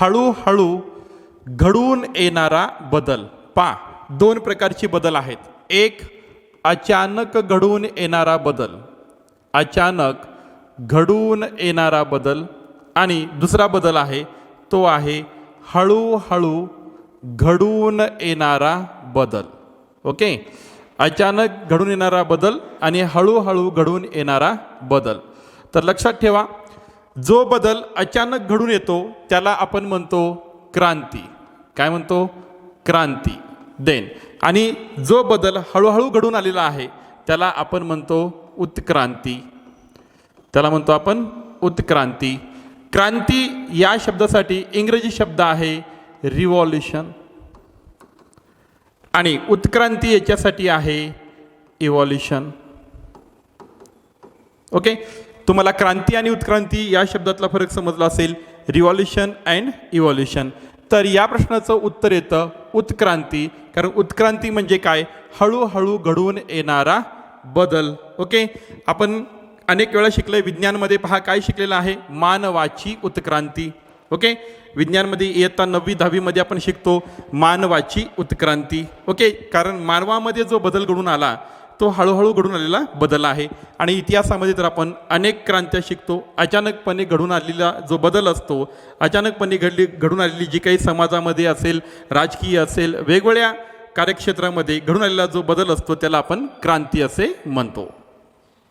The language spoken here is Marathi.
हळूहळू घडून येणारा बदल. पा दोन प्रकारचे बदल आहेत. एक अचानक घडून येणारा बदल. अचानक घडून येणारा बदल. आणि दुसरा बदल आहे तो आहे हळूहळू घडून येणारा बदल. ओके? अचानक घडून येणारा बदल आणि हळूहळू घडून येणारा बदल. तर लक्षात ठेवा जो बदल अचानक घडून येतो त्याला आपण म्हणतो क्रांती. काय म्हणतो? क्रांती. देन. आणि जो बदल हळूहळू घडून आलेला आहे त्याला आपण म्हणतो उत्क्रांती. त्याला म्हणतो आपण उत्क्रांती. क्रांती या शब्दासाठी इंग्रजी शब्द आहे रिव्हॉल्युशन आणि उत्क्रांती याच्यासाठी आहे इव्हॉल्युशन ओके तुम्हाला क्रांती आणि उत्क्रांती या शब्दातला फरक समजला असेल. रिव्हॉल्युशन अँड इव्हॉल्युशन तर या प्रश्नाचं उत्तर येतं उत्क्रांती. कारण उत्क्रांती म्हणजे काय? हळूहळू घडवून येणारा बदल. ओके? आपण अनेक वेळा शिकलोय विज्ञानमध्ये पहा काय शिकलेलं आहे? मानवाची उत्क्रांती. ओके? विज्ञानमध्ये इयत्ता नववी दहावीमध्ये आपण शिकतो मानवाची उत्क्रांती. ओके? कारण मानवामध्ये जो बदल घडून आला तो हळूहळू घडून आलेला बदल आहे. आणि इतिहासामध्ये तर आपण अनेक क्रांत्या शिकतो. अचानकपणे घडून आलेला जो बदल असतो अचानकपणे घडली घडून आलेली जी काही समाजामध्ये असेल राजकीय असेल वेगवेगळ्या कार्यक्षेत्रामध्ये घडून आलेला जो बदल असतो त्याला आपण क्रांती असे म्हणतो.